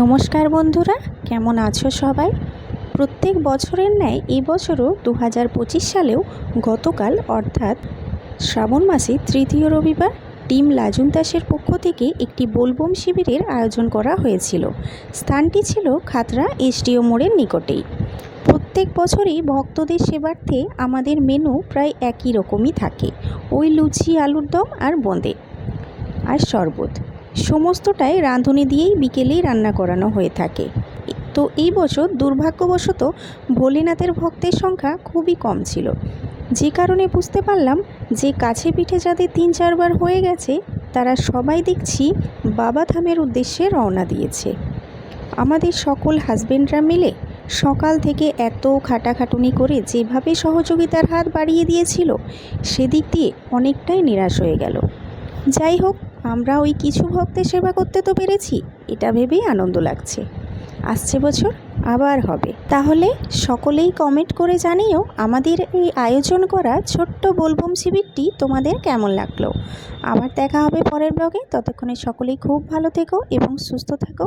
নমস্কার বন্ধুরা, কেমন আছো সবাই? প্রত্যেক বছরের ন্যায় এবছরও দু হাজার পঁচিশ সালেও গতকাল, অর্থাৎ শ্রাবণ মাসে তৃতীয় রবিবার টিম লাজুন দাসের পক্ষ থেকে একটি বোলবম শিবিরের আয়োজন করা হয়েছিল। স্থানটি ছিল খাতড়া এসডিও মোড়ের নিকটেই। প্রত্যেক বছরই ভক্তদের সেবার্থে আমাদের মেনু প্রায় একই রকমই থাকে। ওই লুচি, আলুর দম আর বোঁদে আর শরবত। সমস্তটাই রাঁধুনি দিয়েই বিকেলেই রান্না করানো হয়ে থাকে। তো এই বছর দুর্ভাগ্যবশত ভোলেনাথের ভক্তের সংখ্যা খুবই কম ছিল। যে কারণে বুঝতে পারলাম যে কাছে পিঠে যাদের তিন চারবার হয়ে গেছে, তারা সবাই দেখছি বাবা ধামের উদ্দেশ্যে রওনা দিয়েছে। আমাদের সকল হাজবেন্ডরা মিলে সকাল থেকে এত খাটাখাটুনি করে যেভাবে সহযোগিতার হাত বাড়িয়ে দিয়েছিল, সেদিক দিয়ে অনেকটাই নিরাশ হয়ে গেল। যাই হোক আমরা ওই কিছু ভক্তের সেবা করতে তো পেরেছি, এটা ভেবেই আনন্দ লাগছে। আসছে বছর, আবার হবে। তাহলে সকলেই কমেন্ট করে জানিও আমাদের এই আয়োজন করা ছোট্ট বোলবম শিবিরটি তোমাদের কেমন লাগল। আবার দেখা হবে পরের ব্লগে ততক্ষণে সকলেই খুব ভালো থেকো এবং সুস্থ থাকো।